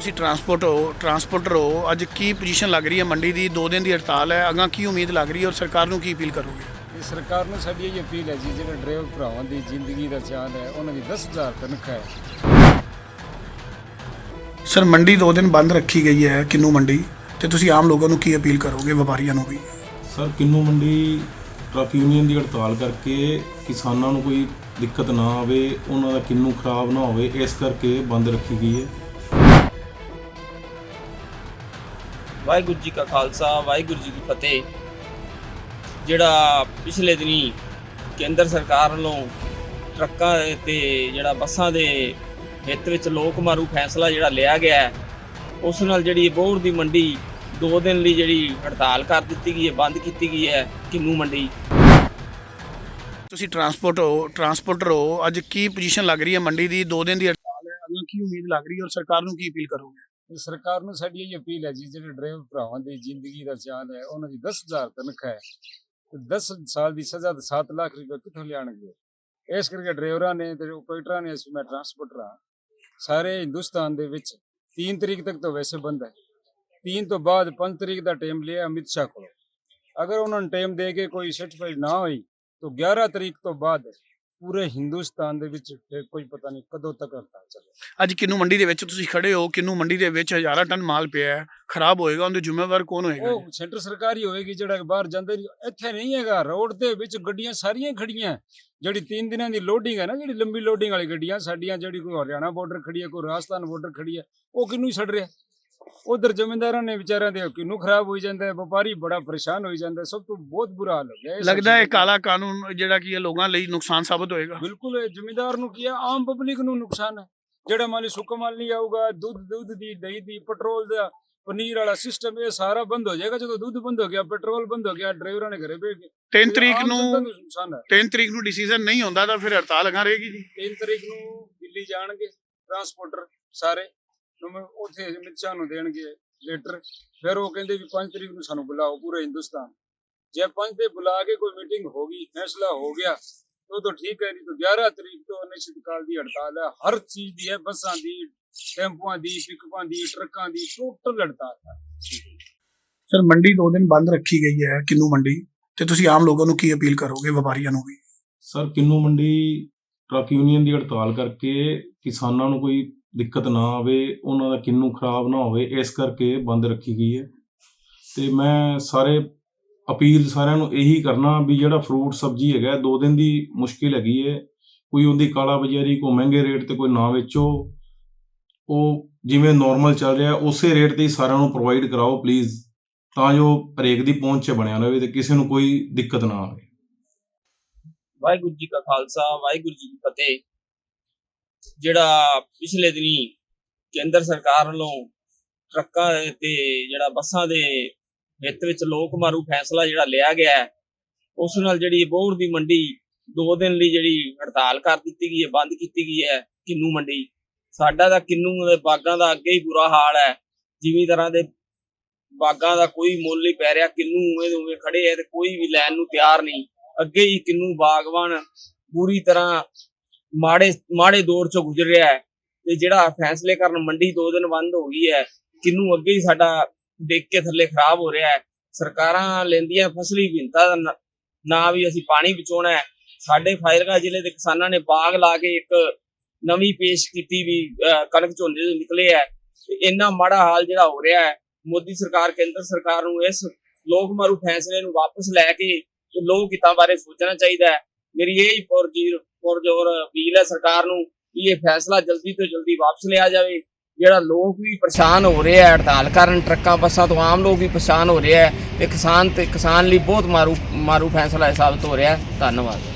ਤੁਸੀਂ ਟਰਾਂਸਪੋਰਟ ਹੋ ਟਰਾਂਸਪੋਰਟਰ ਹੋ ਅੱਜ ਕੀ ਪੋਜੀਸ਼ਨ ਲੱਗ ਰਹੀ ਹੈ ਮੰਡੀ ਦੀ? 2 ਦਿਨ ਦੀ ਹੜਤਾਲ ਹੈ ਅਗਾਂ ਕੀ ਉਮੀਦ ਲੱਗ ਰਹੀ ਹੈ ਔਰ ਸਰਕਾਰ ਨੂੰ ਕੀ ਅਪੀਲ ਕਰੋਗੇ? ਇਹ ਸਰਕਾਰ ਨੂੰ ਸਾਡੀ ਇਹ ਅਪੀਲ ਹੈ ਜੀ ਜਿਹੜੇ ਡਰਾਈਵਰ ਭਰਾਵਾਂ ਦੀ ਜ਼ਿੰਦਗੀ ਦਾ ਚਾਂਦ ਹੈ ਉਹਨਾਂ ਦੀ 10000 ਤਨਖਾਹ ਹੈ। ਸਰ ਮੰਡੀ 2 ਦਿਨ ਬੰਦ ਰੱਖੀ ਗਈ ਹੈ ਕਿੰਨੂ ਮੰਡੀ? ਤੇ ਤੁਸੀਂ ਆਮ ਲੋਕਾਂ ਨੂੰ ਕੀ ਅਪੀਲ ਕਰੋਗੇ ਵਪਾਰੀਆਂ ਨੂੰ ਵੀ? ਸਰ ਕਿੰਨੂ ਮੰਡੀ ਟਰੱਕ ਯੂਨੀਅਨ ਦੀ ਹੜਤਾਲ ਕਰਕੇ ਕਿਸਾਨਾਂ ਨੂੰ ਕੋਈ ਦਿੱਕਤ ਨਾ ਆਵੇ ਉਹਨਾਂ ਦਾ ਕਿੰਨੂ ਖਰਾਬ ਨਾ ਹੋਵੇ ਇਸ ਕਰਕੇ ਬੰਦ ਰੱਖੀ ਗਈ ਹੈ। ਵਾਹਿਗੁਰੂ ਜੀ ਕਾ ਖਾਲਸਾ, ਵਾਹਿਗੁਰੂ ਜੀ ਕੀ ਫਤਿਹ। ਜਿਹੜਾ ਪਿਛਲੇ ਦਿਨੀ ਕੇਂਦਰ ਸਰਕਾਰ ਵੱਲੋਂ ਟਰੱਕਾਂ ਤੇ ਜਿਹੜਾ ਬੱਸਾਂ ਦੇ ਹਿੱਤ ਵਿੱਚ ਲੋਕ ਮਾਰੂ ਫੈਸਲਾ ਜਿਹੜਾ ਲਿਆ ਗਿਆ ਉਸ ਨਾਲ ਜਿਹੜੀ ਬੋਹਰ ਦੀ ਮੰਡੀ 2 ਦਿਨ ਲਈ ਜਿਹੜੀ ਹੜਤਾਲ ਕਰ ਦਿੱਤੀ ਗਈ ਹੈ, ਬੰਦ ਕੀਤੀ ਗਈ ਹੈ। ਕਿੰਨੂ ਮੰਡੀ? ਤੁਸੀਂ ਟਰਾਂਸਪੋਰਟ ਹੋ, ਟਰਾਂਸਪੋਰਟਰ ਹੋ, ਅੱਜ ਕੀ ਪੋਜੀਸ਼ਨ ਲੱਗ ਰਹੀ ਹੈ ਮੰਡੀ ਦੀ? 2 ਦਿਨ ਦੀ ਹੜਤਾਲ ਹੈ ਅਗਾਂ ਕੀ ਉਮੀਦ ਲੱਗ ਰਹੀ ਹੈ ਔਰ ਸਰਕਾਰ ਨੂੰ ਕੀ ਅਪੀਲ ਕਰੋਗੇ? ਸਰਕਾਰ ਨੂੰ ਸਾਡੀ ਇਹ ਅਪੀਲ ਹੈ ਜੀ, ਜਿਹੜੇ ਡਰਾਈਵਰ ਭਰਾਵਾਂ ਦੀ ਜ਼ਿੰਦਗੀ ਦਾ ਚਾਂਦ ਹੈ, ਉਹਨਾਂ ਦੀ 10000 ਤਨਖਾਹ ਹੈ ਤੇ 10 ਸਾਲ ਦੀ ਸਜ਼ਾ ਤੇ 7 ਲੱਖ ਰੁਪਏ ਕਿੱਥੋਂ ਲਿਆਣਗੇ ਇਸ ਕਰਕੇ ਡਰਾਈਵਰਾਂ ਨੇ ਤੇ ਆਪਰੇਟਰਾਂ ਨੇ, ਅਸੀਂ ਮੈਂ ਟਰਾਂਸਪੋਰਟਰ ਹਾਂ ਸਾਰੇ ਹਿੰਦੁਸਤਾਨ ਦੇ ਵਿੱਚ 3 ਤਰੀਕ ਤੱਕ ਤਾਂ ਵੈਸੇ ਬੰਦ ਹੈ। 3 ਤੋਂ ਬਾਅਦ 5 ਤਰੀਕ ਦਾ ਟਾਈਮ ਲਿਆ ਅਮਿਤ ਸ਼ਾਹ ਕੋਲ। ਅਗਰ ਉਹਨਾਂ ਨੂੰ ਟਾਈਮ ਦੇ ਕੇ ਕੋਈ ਸਰਟੀਫਾਈਡ ਨਾ ਹੋਈ, ਤਾਂ 11 ਤਰੀਕ ਤੋਂ ਬਾਅਦ ਪੂਰੇ ਹਿੰਦੁਸਤਾਨ ਦੇ ਵਿੱਚ ਫਿਰ ਕੋਈ ਪਤਾ ਨਹੀਂ ਕਦੋਂ ਤੱਕ ਹੜਤਾਲ ਚੱਲੇ ਅੱਜ ਕਿੰਨੂ ਮੰਡੀ ਦੇ ਵਿੱਚ ਤੁਸੀਂ ਖੜੇ ਹੋ ਕਿੰਨੂ ਮੰਡੀ ਦੇ ਵਿੱਚ ਹਜ਼ਾਰਾਂ ਟਨ ਮਾਲ ਪਿਆ ਹੈ ਖਰਾਬ ਹੋਏਗਾ ਉਹਦੇ ਜ਼ਿੰਮੇਵਾਰ ਕੌਣ ਹੋਏਗਾ ਉਹ ਸੈਂਟਰ ਸਰਕਾਰ ਹੀ ਹੋਏਗੀ ਜਿਹੜਾ ਬਾਹਰ ਜਾਂਦੇ ਨਹੀਂ ਇੱਥੇ ਨਹੀਂ ਹੈਗਾ ਰੋਡ ਦੇ ਵਿੱਚ ਗੱਡੀਆਂ ਸਾਰੀਆਂ ਖੜੀਆਂ। ਜਿਹੜੀ 3 ਦਿਨਾਂ ਦੀ ਲੋਡਿੰਗ ਹੈ ਨਾ ਜਿਹੜੀ ਲੰਬੀ ਲੋਡਿੰਗ ਵਾਲੀ ਗੱਡੀਆਂ ਸਾਡੀਆਂ ਜਿਹੜੀ ਕੋਈ ਹਰਿਆਣਾ ਬਾਰਡਰ ਖੜੀ ਹੈ ਕੋਈ ਰਾਜਸਥਾਨ ਬਾਰਡਰ ਖੜੀ ਹੈ ਉਹ ਕਿੰਨੂੰ ਹੀ ਛੱਡ ਰਿਹਾ? ਉਧਰ ਜ਼ਮੀਂਦਾਰਾਂ ਨੇ ਵਿਚਾਰਿਆਂ ਦੇ ਕਿੰਨੂੰ ਖਰਾਬ ਹੋਈ ਜਾਂਦਾ ਹੈ ਵਪਾਰੀ ਬੜਾ ਪਰੇਸ਼ਾਨ ਹੋਈ ਜਾਂਦਾ ਸਭ ਤੋਂ ਬਹੁਤ ਬੁਰਾ ਹਾਲ ਹੋ ਗਿਆ ਇਹ ਲੱਗਦਾ ਹੈ ਕਾਲਾ ਕਾਨੂੰਨ ਜਿਹੜਾ ਕੀ ਹੈ ਲੋਕਾਂ ਲਈ ਨੁਕਸਾਨ ਸਾਬਤ ਹੋਏਗਾ। ਬਿਲਕੁਲ ਇਹ ਜ਼ਿਮੀਂਦਾਰ ਨੂੰ ਕੀ ਹੈ ਆਮ ਪਬਲਿਕ ਨੂੰ ਨੁਕਸਾਨ ਹੈ। ਜਿਹੜਾ ਮਾਲੀ ਸੁੱਕਾ ਮਾਲ ਨਹੀਂ ਆਊਗਾ ਦੁੱਧ ਦੁੱਧ ਦੀ ਦਹੀਂ ਦੀ ਪੈਟਰੋਲ ਦਾ ਪਨੀਰ ਵਾਲਾ ਸਿਸਟਮ ਇਹ ਸਾਰਾ ਬੰਦ ਹੋ ਜਾਏਗਾ। ਜਦੋਂ ਦੁੱਧ ਬੰਦ ਹੋ ਗਿਆ ਪੈਟਰੋਲ ਬੰਦ ਹੋ ਗਿਆ ਡਰਾਈਵਰਾਂ ਨੇ ਘਰੇ ਭੇਜ ਕੇ 3 ਇਹ ਤਰੀਕ ਨੂੰ ਨੁਕਸਾਨ ਹੈ। 3 ਤਰੀਕ ਨੂੰ ਡਿਸੀਜਨ ਨਹੀਂ ਹੁੰਦਾ ਤਾਂ ਫਿਰ ਹੜਤਾਲ ਅਗਾਂ ਰਹੇਗੀ ਜੀ। 3 ਤਰੀਕ ਨੂੰ ਦਿੱਲੀ ਜਾਣਗੇ ਟਰਾਂਸਪੋਰਟਰ ਸਾਰੇ। ਨੂੰ ਉੱਥੇ ਅਮਿਤ ਸ਼ਾਹ ਨੂੰ ਦੇਣਗੇ ਲੈਟਰ ਫਿਰ ਉਹ ਕਹਿੰਦੇ ਵੀ 5 ਤਰੀਕ ਨੂੰ ਸਾਨੂੰ ਬੁਲਾਓ ਪੂਰੇ ਹਿੰਦੁਸਤਾਨ। ਜੇ 5 ਤੇ ਬੁਲਾ ਕੇ ਕੋਈ ਮੀਟਿੰਗ ਹੋ ਗਈ ਫੈਸਲਾ ਹੋ ਗਿਆ ਉਹ ਤਾਂ ਠੀਕ ਹੈ ਨਹੀਂ ਤਾਂ 11 ਤਰੀਕ ਤੋਂ ਅਨਿਸ਼ਚਿਤਕਾਲ ਦੀ ਹੜਤਾਲ ਹੈ। ਹਰ ਚੀਜ਼ ਦੀ ਹੈ ਬੱਸਾਂ ਦੀ ਟੈਂਪੂਆਂ ਦੀ ਪਿਕਅਪਾਂ ਦੀ ਟਰੱਕਾਂ ਦੀ ਟੋਟਲ ਹੜਤਾਲ ਹੈ। ਸਰ ਮੰਡੀ 2 ਦਿਨ ਬੰਦ ਰੱਖੀ ਗਈ ਹੈ ਕਿੰਨੂ ਮੰਡੀ? ਤੇ ਤੁਸੀਂ ਆਮ ਲੋਕਾਂ ਨੂੰ ਕੀ ਅਪੀਲ ਕਰੋਗੇ ਵਪਾਰੀਆਂ ਨੂੰ ਵੀ? ਸਰ ਕਿੰਨੂ ਮੰਡੀ ਟਰੱਕ ਯੂਨੀਅਨ ਦੀ ਹੜਤਾਲ ਕਰਕੇ ਕਿਸਾਨਾਂ ਨੂੰ ਕੋਈ ਦਿੱਕਤ ਨਾ ਆਵੇ, ਉਹਨਾਂ ਦਾ ਕਿੰਨੂ ਖਰਾਬ ਨਾ ਹੋਵੇ, ਇਸ ਕਰਕੇ ਬੰਦ ਰੱਖੀ ਗਈ ਹੈ। ਤੇ ਮੈਂ ਸਾਰੇ ਅਪੀਲ ਸਾਰਿਆਂ ਨੂੰ ਇਹੀ ਕਰਨਾ ਵੀ ਜਿਹੜਾ ਫਰੂਟ ਸਬਜ਼ੀ ਹੈਗਾ, ਦੋ ਦਿਨ ਦੀ ਮੁਸ਼ਕਿਲ ਹੈਗੀ ਹੈ। ਕੋਈ ਉਹਦੀ ਕਾਲਾ ਬਾਜ਼ਾਰੀ ਕੋ ਮਹਿੰਗੇ ਰੇਟ ਤੇ ਕੋਈ ਨਾ ਵੇਚੋ। ਉਹ ਜਿਵੇਂ ਨਾਰਮਲ ਚੱਲ ਰਿਹਾ, ਉਸੇ ਰੇਟ ਤੇ ਹੀ ਸਾਰਿਆਂ ਨੂੰ ਪ੍ਰੋਵਾਈਡ ਕਰਾਓ ਪਲੀਜ਼ ਤਾਂ ਜੋ ਹਰੇਕ ਦੀ ਪਹੁੰਚ 'ਚ ਬਣਿਆ ਰਹੇ ਤੇ ਕਿਸੇ ਨੂੰ ਕੋਈ ਦਿੱਕਤ ਨਾ ਆਵੇ। ਵਾਹਿਗੁਰੂ ਜੀ ਕਾ ਖਾਲਸਾ, ਵਾਹਿਗੁਰੂ ਜੀ ਕੀ ਫਤਿਹ। ਜਿਹੜਾ ਪਿਛਲੇ ਦਿਨੀ ਕੇਂਦਰ ਸਰਕਾਰ ਵੱਲੋਂ ਟਰੱਕਾਂ ਤੇ ਜਿਹੜਾ ਬੱਸਾਂ ਦੇ ਹਿੱਤ ਵਿੱਚ ਲੋਕ ਮਾਰੂ ਫੈਸਲਾ ਜਿਹੜਾ ਲਿਆ ਗਿਆ ਹੈ, ਉਸ ਨਾਲ ਜਿਹੜੀ ਬੋਹਰ ਦੀ ਮੰਡੀ 2 ਦਿਨ ਲਈ ਜਿਹੜੀ ਹੜਤਾਲ ਕਰ ਦਿੱਤੀ ਗਈ ਹੈ, ਬੰਦ ਕੀਤੀ ਗਈ ਹੈ, ਕਿੰਨੂ ਮੰਡੀ। ਸਾਡਾ ਤਾਂ ਕਿੰਨੂ ਦੇ ਬਾਗਾਂ ਦਾ ਅੱਗੇ ਹੀ ਬੁਰਾ ਹਾਲ ਹੈ। ਜ਼ਿਮੀਂਦਾਰਾਂ ਦੇ ਬਾਗਾਂ ਦਾ ਕੋਈ ਮੁੱਲ ਨਹੀਂ ਪੈ ਰਿਹਾ, ਕਿੰਨੂ ਉਵੇਂ ਉਵੇਂ ਖੜੇ ਐ ਤੇ ਕੋਈ ਵੀ ਲੈਣ ਨੂੰ ਤਿਆਰ ਨਹੀਂ। ਅੱਗੇ ਹੀ ਕਿੰਨੂ ਬਾਗਵਾਨ ਪੂਰੀ ਤਰ੍ਹਾਂ ਮਾੜੇ ਮਾੜੇ ਦੌਰ ਚੋਂ ਗੁਜ਼ਰ ਰਿਹਾ ਹੈ ਤੇ ਜਿਹੜਾ ਫੈਸਲੇ ਕਰਨ ਮੰਡੀ 2 ਦਿਨ ਬੰਦ ਹੋ ਗਈ ਹੈ, ਕਿੰਨੂ ਅੱਗੇ ਹੀ ਸਾਡਾ ਦੇਖ ਕੇ ਥੱਲੇ ਖਰਾਬ ਹੋ ਰਿਹਾ ਹੈ। ਸਰਕਾਰਾਂ ਲੈਂਦੀਆਂ ਫਸਲੀ ਵਿੰਤਾ ਦਾ ਨਾ ਵੀ ਅਸੀਂ ਪਾਣੀ ਬਚਾਉਣਾ ਹੈ। ਸਾਡੇ ਫਾਇਲਗਾ ਜ਼ਿਲ੍ਹੇ ਦੇ ਕਿਸਾਨਾਂ ਨੇ ਬਾਗ ਲਾ ਕੇ ਇੱਕ ਨਵੀਂ ਪੇਸ਼ ਕੀਤੀ ਵੀ ਕਣਕ ਝੋਨੇ ਦੇ ਨਿਕਲੇ ਹੈ। ਤੇ ਇੰਨਾ ਮਾੜਾ ਹਾਲ ਜਿਹੜਾ ਹੋ ਰਿਹਾ ਹੈ, ਮੋਦੀ ਸਰਕਾਰ, ਕੇਂਦਰ ਸਰਕਾਰ ਨੂੰ ਇਸ ਲੋਕ ਮਾਰੂ ਫੈਸਲੇ ਨੂੰ ਵਾਪਸ ਲੈ ਕੇ ਲੋਕ ਹਿੱਤਾਂ ਬਾਰੇ ਸੋਚਣਾ ਚਾਹੀਦਾ ਹੈ। ਮੇਰੀ ਇਹ ਹੀ ਪੁਰਜੀਰ ਪੁਰਜੋਰ ਅਪੀਲ ਹੈ ਸਰਕਾਰ ਨੂੰ ਕਿ ਇਹ ਫੈਸਲਾ ਜਲਦੀ ਤੋਂ ਜਲਦੀ ਵਾਪਸ ਲਿਆ ਜਾਵੇ। ਜਿਹੜਾ ਲੋਕ ਵੀ ਪਰੇਸ਼ਾਨ ਹੋ ਰਹੇ ਹੈ ਹੜਤਾਲ ਕਾਰਨ ਟਰੱਕਾਂ, ਬੱਸਾਂ ਤੋਂ ਆਮ ਲੋਕ ਵੀ ਪਰੇਸ਼ਾਨ ਹੋ ਰਹੇ ਹੈ ਤੇ ਕਿਸਾਨ ਤੇ ਕਿਸਾਨ ਲਈ ਬਹੁਤ ਮਾਰੂ ਮਾਰੂ ਫੈਸਲਾ ਇਹ ਸਾਬਤ ਹੋ ਰਿਹਾ ਧੰਨਵਾਦ।